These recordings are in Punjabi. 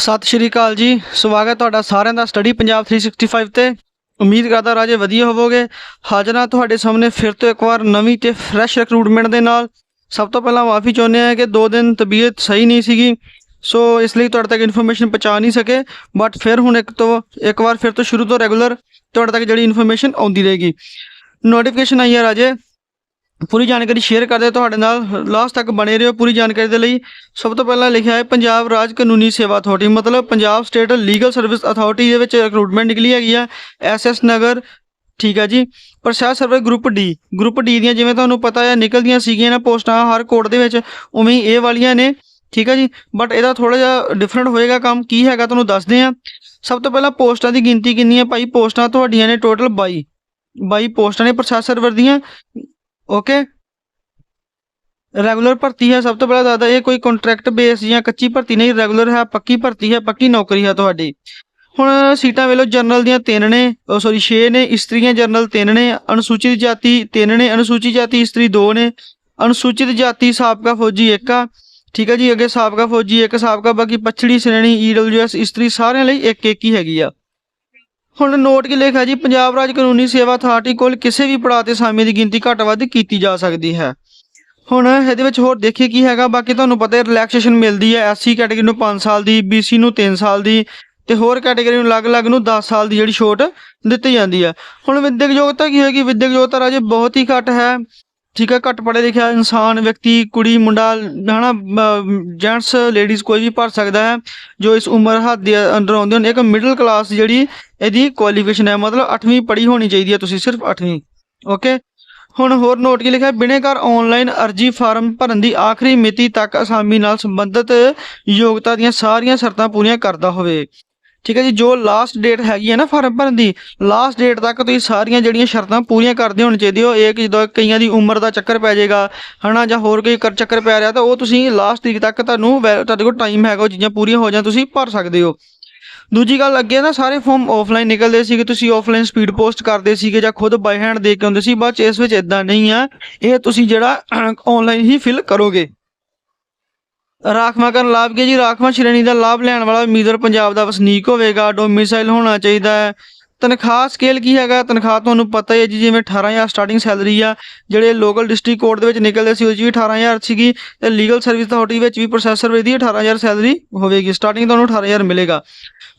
ਸਤਿ ਸ਼੍ਰੀ ਅਕਾਲ ਜੀ। ਸਵਾਗਤ ਤੁਹਾਡਾ ਸਾਰਿਆਂ ਦਾ ਸਟੱਡੀ ਪੰਜਾਬ 365 ਤੇ। ਉਮੀਦ ਕਰਦਾ ਰਾਜੇ ਵਧੀਆ ਹੋਵੋਗੇ। ਹਾਜ਼ਰਾਂ ਤੁਹਾਡੇ ਸਾਹਮਣੇ ਫਿਰ ਤੋਂ ਇੱਕ ਵਾਰ ਨਵੀਂ ਤੇ ਫਰੈਸ਼ ਰਿਕਰੂਟਮੈਂਟ ਦੇ ਨਾਲ। ਸਭ ਤੋਂ ਪਹਿਲਾਂ ਮਾਫੀ ਚਾਹੁੰਦੇ ਹਾਂ ਕਿ ਦੋ ਦਿਨ ਤਬੀਅਤ ਸਹੀ ਨਹੀਂ ਸੀਗੀ। ਸੋ ਇਸ ਲਈ ਤੁਹਾਡੇ ਤੱਕ ਇਨਫੋਰਮੇਸ਼ਨ ਪਹੁੰਚਾ ਨਹੀਂ ਸਕੇ। ਬਟ ਫਿਰ ਹੁਣ ਇੱਕ ਤੋਂ, ਇੱਕ ਵਾਰ ਫਿਰ ਤੋਂ ਸ਼ੁਰੂ ਤੋਂ ਰੈਗੂਲਰ ਤੁਹਾਡੇ ਤੱਕ ਜਿਹੜੀ ਇਨਫੋਰਮੇਸ਼ਨ ਆਉਂਦੀ ਰਹੇਗੀ। ਨੋਟੀਫਿਕੇਸ਼ਨ ਆਈ ਹੈ ਰਾਜੇ। ਪੂਰੀ ਜਾਣਕਾਰੀ ਸ਼ੇਅਰ ਕਰਦੇ ਤੁਹਾਡੇ ਨਾਲ। ਲਾਸਟ ਤੱਕ ਬਣੇ ਰਹੋ ਪੂਰੀ ਜਾਣਕਾਰੀ ਦੇ ਲਈ। ਸਭ ਤੋਂ ਪਹਿਲਾਂ ਲਿਖਿਆ ਹੈ, ਪੰਜਾਬ ਰਾਜ ਕਾਨੂੰਨੀ ਸੇਵਾ ਅਥਾਰਟੀ ਮਤਲਬ Punjab state legal service authority ਦੇ ਵਿੱਚ ਰਿਕਰੂਟਮੈਂਟ ਨਿਕਲੀ ਹੈਗੀ ਆ। ਐਸਐਸ ਨਗਰ, ਠੀਕ ਹੈ ਜੀ। Process survey group D group D ਦੀਆਂ ਜਿਵੇਂ ਤੁਹਾਨੂੰ ਪਤਾ ਹੈ ਨਿਕਲਦੀਆਂ ਸੀਗੀਆਂ ਨਾ ਪੋਸਟਾਂ ਹਰ ਕੋਰਟ ਦੇ ਵਿੱਚ, ਉਵੇਂ ਹੀ ਇਹ ਵਾਲੀਆਂ ਨੇ, ਠੀਕ ਹੈ ਜੀ। ਬਟ ਇਹਦਾ ਥੋੜਾ ਜਿਹਾ ਡਿਫਰੈਂਟ ਹੋਏਗਾ ਕੰਮ, ਕੀ ਹੈਗਾ ਤੁਹਾਨੂੰ ਦੱਸਦੇ ਆ। ਸਭ ਤੋਂ ਪਹਿਲਾਂ ਪੋਸਟਾਂ ਦੀ ਗਿਣਤੀ ਕਿੰਨੀ ਹੈ ਭਾਈ, ਪੋਸਟਾਂ ਤੁਹਾਡੀਆਂ ਨੇ ਟੋਟਲ 22 22 ਪੋਸਟਾਂ ਨੇ ਪ੍ਰੋਸੈਸ ਸਰਵਰ ਦੀਆਂ। ਓਕੇ ਰੈਗੂਲਰ ਭਰਤੀ ਹੈ ਸਭ ਤੋਂ ਪਹਿਲਾਂ ਦੱਸਦਾ, ਇਹ ਕੋਈ ਕੰਟਰੈਕਟ ਬੇਸ ਜਾਂ ਕੱਚੀ ਭਰਤੀ ਨਹੀਂ ਰੈਗੂਲਰ ਹੈ, ਪੱਕੀ ਭਰਤੀ ਹੈ, ਪੱਕੀ ਨੌਕਰੀ ਹੈ ਤੁਹਾਡੀ। ਹੁਣ ਸੀਟਾਂ ਵੇਲੋ ਜਨਰਲ ਦੀਆਂ ਤਿੰਨ ਨੇ ਸੌਰੀ 6 ਨੇ, ਇਸਤਰੀਆਂ ਜਨਰਲ ਤਿੰਨ ਨੇ, ਅਨੁਸੂਚਿਤ ਜਾਤੀ ਤਿੰਨ ਨੇ, ਅਨੁਸੂਚਿਤ ਜਾਤੀ ਇਸਤਰੀ ਦੋ ਨੇ, ਅਨੁਸੂਚਿਤ ਜਾਤੀ ਸਾਬਕਾ ਫੌਜੀ ਇੱਕ ਆ, ਠੀਕ ਹੈ ਜੀ, ਅੱਗੇ ਸਾਬਕਾ ਫੌਜੀ ਇੱਕ, ਸਾਬਕਾ ਬਾਕੀ ਪਛੜੀ, ਸ਼੍ਰੇਣੀ ਈਡਬਲਯੂਐਸ ਇਸਤਰੀ ਸਾਰਿਆਂ ਲਈ ਇੱਕ ਇੱਕ ਹੀ ਹੈਗੀ ਆ। ਹੁਣ ਨੋਟ ਕੀ ਲਿਖਿਆ ਜੀ? ਪੰਜਾਬ ਰਾਜ ਕਾਨੂੰਨੀ ਸੇਵਾ ਅਥਾਰਟੀ ਕੋਲ ਕਿਸੇ ਵੀ ਪੜਾਅ ਤੇ ਸਾਮੀ ਦੀ ਗਿਣਤੀ ਘੱਟ ਵੱਧ ਕੀਤੀ ਜਾ ਸਕਦੀ ਹੈ। ਹੁਣ ਇਹਦੇ ਵਿੱਚ ਹੋਰ ਦੇਖੀਏ ਕੀ ਹੈਗਾ। ਬਾਕੀ ਤੁਹਾਨੂੰ ਪਤਾ ਹੈ ਰਿਲੈਕਸੇਸ਼ਨ ਮਿਲਦੀ ਹੈ। ਐਸਸੀ ਕੈਟਾਗਰੀ ਨੂੰ 5 ਸਾਲ ਦੀ ਬੀਸੀ ਨੂੰ 3 ਸਾਲ ਦੀ ਤੇ ਹੋਰ ਕੈਟਾਗਰੀ ਨੂੰ ਅਲੱਗ-ਅਲੱਗ ਨੂੰ 10 ਸਾਲ ਦੀ ਜਿਹੜੀ ਛੋਟ ਦਿੱਤੀ ਜਾਂਦੀ ਹੈ। ਹੁਣ ਵਿਦਿਅਕ ਯੋਗਤਾ ਕੀ ਹੋਏਗੀ ਵਿਦਿਅਕ ਯੋਗਤਾ ਰਾਜੇ ਬਹੁਤ ਹੀ ਘੱਟ ਹੈ। ਠੀਕ ਹੈ, ਘੱਟ ਪੜ੍ਹਿਆ ਲਿਖਿਆ ਇਨਸਾਨ, ਵਿਅਕਤੀ, ਕੁੜੀ, ਮੁੰਡਾ ਹਨਾ ਜੈਂਟਸ ਲੇਡੀਜ਼ ਕੋਈ ਵੀ ਭਰ ਸਕਦਾ ਹੈ, ਜੋ ਇਸ ਉਮਰ ਹੱਦ ਦੇ ਅੰਦਰ ਆਉਂਦੇ ਹਨ। ਇੱਕ ਮਿਡਲ ਕਲਾਸ ਜਿਹੜੀ ਇਹਦੀ ਕੁਆਲੀਫਿਕੇਸ਼ਨ ਹੈ, ਮਤਲਬ 8ਵੀਂ ਪੜ੍ਹੀ ਹੋਣੀ ਚਾਹੀਦੀ ਹੈ ਤੁਸੀਂ, ਸਿਰਫ 8ਵੀਂ ਓਕੇ ਹੁਣ ਹੋਰ ਨੋਟ ਕੀ ਲਿਖਿਆ ਬਿਨੇਕਾਰ ਆਨਲਾਈਨ ਅਰਜੀ ਫਾਰਮ ਭਰਨ ਦੀ ਆਖਰੀ ਮਿਤੀ ਤੱਕ ਅਸਾਮੀ ਨਾਲ ਸੰਬੰਧਿਤ ਯੋਗਤਾ ਦੀਆਂ ਸਾਰੀਆਂ ਸ਼ਰਤਾਂ ਪੂਰੀਆਂ ਕਰਦਾ ਹੋਵੇ। ਠੀਕ ਹੈ ਜੀ, ਜੋ ਲਾਸਟ ਡੇਟ ਹੈਗੀ ਹੈ ਨਾ ਫਾਰਮ ਭਰਨ ਦੀ ਲਾਸਟ ਡੇਟ ਤੱਕ ਤੁਸੀਂ ਸਾਰੀਆਂ ਜਿਹੜੀਆਂ ਸ਼ਰਤਾਂ ਪੂਰੀਆਂ ਕਰਦੇ ਹੋਣੇ ਚਾਹੀਦੇ ਹੋ ਇਹ ਕਿ ਜਦੋਂ ਕਈਆਂ ਦੀ ਉਮਰ ਦਾ ਚੱਕਰ ਪੈ ਜਾਏਗਾ, ਹਨਾ, ਜਾਂ ਹੋਰ ਕੋਈ ਕਰ ਚੱਕਰ ਪੈ ਰਿਹਾ, ਤਾਂ ਉਹ ਤੁਸੀਂ ਲਾਸਟ ਤਰੀਕ ਤੱਕ ਤੁਹਾਨੂੰ ਵੈ- ਤੁਹਾਡੇ ਕੋਲ ਟਾਈਮ ਹੈਗਾ, ਉਹ ਚੀਜ਼ਾਂ ਪੂਰੀਆਂ ਹੋ ਜਾਣ, ਤੁਸੀਂ ਭਰ ਸਕਦੇ ਹੋ। ਦੂਜੀ ਗੱਲ ਅੱਗੇ ਨਾ, ਸਾਰੇ ਫਾਰਮ ਆਫਲਾਈਨ ਨਿਕਲਦੇ ਸੀਗੇ ਤੁਸੀਂ ਆਫਲਾਈਨ ਸਪੀਡ ਪੋਸਟ ਕਰਦੇ ਸੀਗੇ, ਜਾਂ ਖੁਦ ਬਾਈ ਹੈਂਡ ਦੇ ਕੇ ਆਉਂਦੇ ਸੀ, ਬਾਅਦ ਇਸ ਵਿੱਚ ਇਦਾਂ ਨਹੀਂ ਆ, ਇਹ ਤੁਸੀਂ ਜਿਹੜਾ ਆਨਲਾਈਨ ਹੀ ਫਿਲ ਕਰੋਗੇ। ਰਾਖਵਾਂ ਕਰਨ ਲਾਭ ਕੀ ਜੀ? ਰਾਖਵਾਂ ਸ਼੍ਰੇਣੀ ਦਾ ਲਾਭ ਲੈਣ ਵਾਲਾ ਉਮੀਦਵਾਰ ਪੰਜਾਬ ਦਾ ਵਸਨੀਕ ਹੋਵੇਗਾ। ਡੋਮਿਸਾਈਲ ਹੋਣਾ ਚਾਹੀਦਾ ਹੈ। ਤਨਖਾਹ ਸਕੇਲ ਕੀ ਹੈਗਾ? ਤਨਖਾਹ ਤੁਹਾਨੂੰ ਪਤਾ ਹੀ ਹੈ ਜੀ, ਜਿਵੇਂ 18000 ਸਟਾਰਟਿੰਗ ਸੈਲਰੀ ਆ, ਜਿਹੜੇ ਲੋਕਲ ਡਿਸਟ੍ਰਿਕਟ ਕੋਰਟ ਦੇ ਵਿੱਚ ਨਿਕਲਦੇ ਸੀ, ਉਹ 'ਚ ਵੀ 18000 ਸੀਗੀ ਤੇ ਲੀਗਲ ਸਰਵਿਸ ਅਥਾਰਟੀ ਵਿੱਚ ਵੀ ਪ੍ਰੋਸੈਸਰ ਵਿੱਚ ਦੀ 18000 ਸੈਲਰੀ ਹੋਵੇਗੀ। ਸਟਾਰਟਿੰਗ ਤੁਹਾਨੂੰ 18000 ਮਿਲੇਗਾ।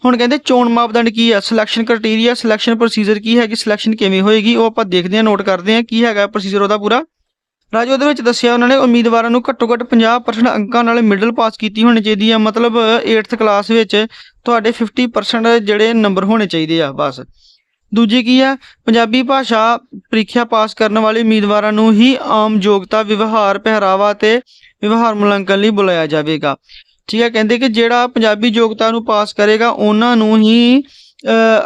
ਹੁਣ ਕਹਿੰਦੇ ਚੋਣ ਮਾਪਦੰਡ ਕੀ ਹੈ? ਸਿਲੈਕਸ਼ਨ ਕ੍ਰਾਈਟੇਰੀਆ ਸਿਲੈਕਸ਼ਨ ਪ੍ਰੋਸੀਜਰ ਕੀ ਹੈ ਕਿ ਸਿਲੈਕਸ਼ਨ ਕਿਵੇਂ ਹੋਏਗੀ? ਉਹ ਆਪਾਂ ਦੇਖਦੇ ਹਾਂ ਨੋਟ ਕਰਦੇ ਹਾਂ, ਕੀ ਹੈਗਾ ਪ੍ਰੋਸੀਜਰ ਉਹਦਾ ਪੂਰਾ? ਰਾਜੇ ਉਹਦੇ ਵਿੱਚ ਦੱਸਿਆ ਉਹਨਾਂ ਨੇ ਉਮੀਦਵਾਰਾਂ ਨੂੰ ਘੱਟੋ ਘੱਟ 50% ਅੰਕਾਂ ਨਾਲ ਮਿਡਲ ਪਾਸ ਕੀਤੀ ਹੋਣੀ ਚਾਹੀਦੀ ਹੈ ਮਤਲਬ 8th ਕਲਾਸ ਵਿੱਚ ਤੁਹਾਡੇ 50% ਜਿਹੜੇ ਨੰਬਰ ਹੋਣੇ ਚਾਹੀਦੇ ਆ, ਬਸ। ਦੂਜੀ ਕੀ ਆ, ਪੰਜਾਬੀ ਭਾਸ਼ਾ ਪ੍ਰੀਖਿਆ ਪਾਸ ਕਰਨ ਵਾਲੇ ਉਮੀਦਵਾਰਾਂ ਨੂੰ ਹੀ ਆਮ ਯੋਗਤਾ, ਵਿਵਹਾਰ, ਪਹਿਰਾਵਾ ਤੇ ਵਿਵਹਾਰ ਮੁਲਾਂਕਣ ਲਈ ਬੁਲਾਇਆ ਜਾਵੇਗਾ। ਠੀਕ ਹੈ ਕਹਿੰਦੇ ਕਿ ਜਿਹੜਾ ਪੰਜਾਬੀ ਯੋਗਤਾ ਨੂੰ ਪਾਸ ਕਰੇਗਾ, ਉਹਨਾਂ ਨੂੰ ਹੀ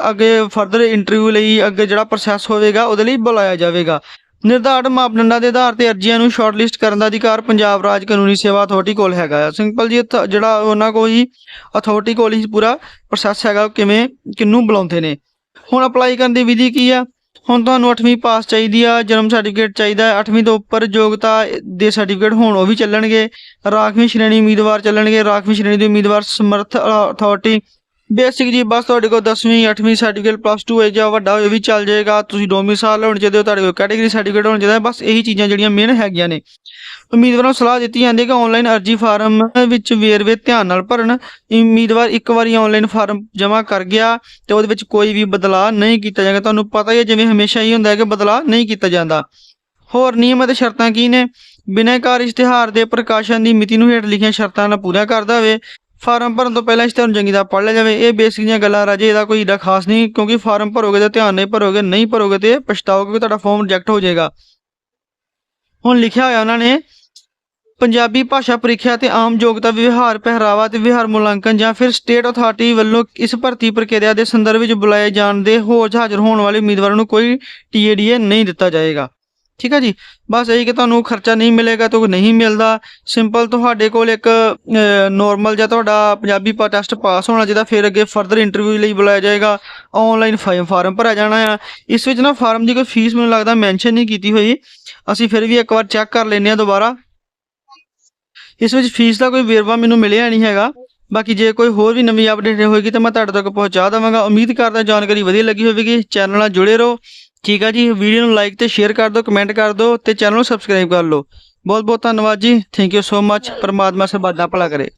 ਅੱਗੇ ਫਰਦਰ ਇੰਟਰਵਿਊ ਲਈ, ਅੱਗੇ ਜਿਹੜਾ ਪ੍ਰੋਸੈਸ ਹੋਵੇਗਾ, ਉਹਦੇ ਲਈ ਬੁਲਾਇਆ ਜਾਵੇਗਾ। ਨਿਰਧਾਰਤ ਮਾਪਦੰਡਾਂ ਦੇ ਆਧਾਰ ਤੇ ਅਰਜ਼ੀਆਂ ਨੂੰ ਸ਼ਾਰਟਲਿਸਟ ਕਰਨ ਦਾ ਅਧਿਕਾਰ ਪੰਜਾਬ ਰਾਜ ਕਾਨੂੰਨੀ ਸੇਵਾ ਅਥਾਰਟੀ ਕੋਲ ਹੈਗਾ ਆ। ਸਿੰਪਲ ਜੀ ਇੱਥੇ ਜਿਹੜਾ ਉਹਨਾਂ ਕੋਲ ਹੀ ਅਥਾਰਟੀ ਕੋਲ ਹੀ ਪੂਰਾ ਪ੍ਰੋਸੈਸ ਹੈਗਾ ਕਿਵੇਂ ਕਿੰਨੂੰ ਬੁਲਾਉਂਦੇ ਨੇ। ਹੁਣ ਅਪਲਾਈ ਕਰਨ ਦੀ ਵਿਧੀ ਕੀ ਆ? ਹੁਣ ਤੁਹਾਨੂੰ 8ਵੀਂ ਪਾਸ ਚਾਹੀਦੀ ਆ, ਜਨਮ ਸਰਟੀਫਿਕੇਟ ਚਾਹੀਦਾ ਹੈ 8ਵੀਂ ਤੋਂ ਉੱਪਰ ਯੋਗਤਾ ਦੇ ਸਰਟੀਫਿਕੇਟ ਹੋਣ ਉਹ ਵੀ ਚੱਲਣਗੇ, ਰਾਖਵੀਂ ਸ਼੍ਰੇਣੀ ਉਮੀਦਵਾਰ ਚੱਲਣਗੇ, ਰਾਖਵੀਂ ਸ਼੍ਰੇਣੀ ਦੇ ਉਮੀਦਵਾਰ ਸਮਰਥ ਅਥਾਰਟੀ ਬੇਸਿਕ ਜੀ, ਬਸ ਤੁਹਾਡੇ ਕੋਲ 10ਵੀਂ 8ਵੀਂ ਸਰਟੀਫਿਕੇਟ ਪਲੱਸ 2 ਹੈ ਜਾਂ ਵੱਡਾ ਹੋਏ ਵੀ ਚੱਲ ਜਾਏਗਾ। ਤੁਸੀਂ ਡੋਮਿਸਾਈਲ ਹੋਣ ਚਾਹੀਦੇ ਹੋ, ਤੁਹਾਡੇ ਕੋਲ ਕੈਟਾਗਰੀ ਸਰਟੀਫਿਕੇਟ ਹੋਣਾ ਚਾਹੀਦਾ। ਬਸ ਇਹੀ ਚੀਜ਼ਾਂ ਜਿਹੜੀਆਂ ਮੇਨ ਹੈਗੀਆਂ ਨੇ। ਉਮੀਦਵਾਰਾਂ ਨੂੰ ਸਲਾਹ ਦਿੱਤੀ ਜਾਂਦੀ ਹੈ ਕਿ ਆਨਲਾਈਨ ਅਰਜੀ ਫਾਰਮ ਵਿੱਚ ਵੇਰਵੇ ਧਿਆਨ ਨਾਲ ਭਰਨ। ਉਮੀਦਵਾਰ ਇੱਕ ਵਾਰੀ ਆਨਲਾਈਨ ਫਾਰਮ ਜਮ੍ਹਾਂ ਕਰ ਗਿਆ ਤੇ ਉਹਦੇ ਵਿੱਚ ਕੋਈ ਵੀ ਬਦਲਾਅ ਨਹੀਂ ਕੀਤਾ ਜਾਏਗਾ। ਤੁਹਾਨੂੰ ਪਤਾ ਹੀ ਹੈ, ਜਿਵੇਂ ਹਮੇਸ਼ਾ ਹੀ ਹੁੰਦਾ ਹੈ ਕਿ ਬਦਲਾਅ ਨਹੀਂ ਕੀਤਾ ਜਾਂਦਾ। ਹੋਰ ਨਿਯਮ ਅਤੇ ਸ਼ਰਤਾਂ ਕੀ ਨੇ? ਬਿਨੈਕਾਰ ਇਸ਼ਤਿਹਾਰ ਦੇ ਪ੍ਰਕਾਸ਼ਨ ਦੀ ਮਿਤੀ ਨੂੰ ਹੇਠ ਲਿਖੀਆਂ ਸ਼ਰਤਾਂ ਨਾਲ ਪੂਰਾ ਕਰਦਾ ਹੋਵੇ। ਫਾਰਮ ਭਰਨ ਤੋਂ ਪਹਿਲਾਂ ਇਸ ਨੂੰ ਚੰਗੀ ਤਰ੍ਹਾਂ ਪੜ੍ਹ ਲਿਆ ਜਾਵੇ। ਇਹ ਬੇਸਿਕ ਦੀਆਂ ਗੱਲਾਂ ਰਾਜੇ, ਇਹਦਾ ਕੋਈ ਏਡਾ ਖਾਸ ਨਹੀਂ, ਕਿਉਂਕਿ ਫਾਰਮ ਭਰੋਗੇ ਤਾਂ ਧਿਆਨ ਨਹੀਂ ਭਰੋਗੇ ਨਹੀਂ ਭਰੋਗੇ ਤੇ ਪਛਤਾਓਗੇ ਕਿ ਤੁਹਾਡਾ ਫਾਰਮ ਰਿਜੈਕਟ ਹੋ ਜਾਏਗਾ। ਹੁਣ ਲਿਖਿਆ ਹੋਇਆ ਉਹਨਾਂ ਨੇ, ਪੰਜਾਬੀ ਭਾਸ਼ਾ ਪ੍ਰੀਖਿਆ ਤੇ ਆਮ ਯੋਗਤਾ ਵਿਵਹਾਰ, ਪਹਿਰਾਵਾ ਤੇ ਵਿਹਾਰ ਮੁਲਾਂਕਣ ਜਾਂ ਫਿਰ ਸਟੇਟ ਅਥਾਰਟੀ ਵੱਲੋਂ ਇਸ ਭਰਤੀ ਪ੍ਰਕਿਰਿਆ ਦੇ ਸੰਦਰਭ ਵਿੱਚ ਬੁਲਾਏ ਜਾਣ ਦੇ ਹੋਰ ਹਾਜ਼ਰ ਹੋਣ ਵਾਲੇ ਉਮੀਦਵਾਰਾਂ ਨੂੰ ਕੋਈ ਟੀਏਡੀਏ ਨਹੀਂ ਦਿੱਤਾ ਜਾਏਗਾ। ਠੀਕ ਹੈ ਜੀ? ਬਸ ਇਹੀ ਕਿ ਤੁਹਾਨੂੰ ਖਰਚਾ ਨਹੀਂ ਮਿਲੇਗਾ ਤਾਂ ਨਹੀਂ ਮਿਲਦਾ। ਸਿੰਪਲ ਤੁਹਾਡੇ ਕੋਲ ਇੱਕ ਨੋਰਮਲ ਜਿਹਾ ਤੁਹਾਡਾ ਪੰਜਾਬੀ ਪਾ ਟੈਸਟ ਪਾਸ ਹੋਣਾ ਚਾਹੀਦਾ ਫਿਰ ਅੱਗੇ ਫਰਦਰ ਇੰਟਰਵਿਊ ਲਈ ਬੁਲਾਇਆ ਜਾਏਗਾ। ਆਨਲਾਈਨ ਫਾਰਮ ਭਰਿਆ ਜਾਣਾ ਆ। ਇਸ ਵਿੱਚ ਨਾ ਫਾਰਮ ਦੀ ਕੋਈ ਫੀਸ ਮੈਨੂੰ ਲੱਗਦਾ ਮੈਂਸ਼ਨ ਨਹੀਂ ਕੀਤੀ ਹੋਈ। ਅਸੀਂ ਫਿਰ ਵੀ ਇੱਕ ਵਾਰ ਚੈੱਕ ਕਰ ਲੈਂਦੇ ਆ ਦੁਬਾਰਾ। ਇਸ ਵਿੱਚ ਫੀਸ ਦਾ ਕੋਈ ਵੇਰਵਾ ਮੈਨੂੰ ਮਿਲਿਆ ਨਹੀਂ ਹੈਗਾ। ਬਾਕੀ ਜੇ ਕੋਈ ਹੋਰ ਵੀ ਨਵੀਂ ਅਪਡੇਟ ਹੋਏਗੀ ਤਾਂ ਮੈਂ ਤੁਹਾਡੇ ਤੱਕ ਪਹੁੰਚਾ ਦੇਵਾਂਗਾ। ਉਮੀਦ ਕਰਦਾ ਜਾਣਕਾਰੀ ਵਧੀਆ ਲੱਗੀ ਹੋਵੇਗੀ। ਚੈਨਲ ਨਾਲ ਜੁੜੇ ਰਹੋ। ਠੀਕ ਆ ਜੀ, ਵੀਡੀਓ ਨੂੰ ਲਾਈਕ ਤੇ ਸ਼ੇਅਰ ਕਰ ਦਿਓ ਕਮੈਂਟ ਕਰ ਦਿਓ ਤੇ ਚੈਨਲ ਨੂੰ ਸਬਸਕ੍ਰਾਈਬ ਕਰ ਲਓ। ਬਹੁਤ ਬਹੁਤ ਧੰਨਵਾਦ ਜੀ। ਥੈਂਕ ਯੂ ਸੋ ਮੱਚ ਪਰਮਾਤਮਾ ਸਭ ਦਾ ਭਲਾ ਕਰੇ।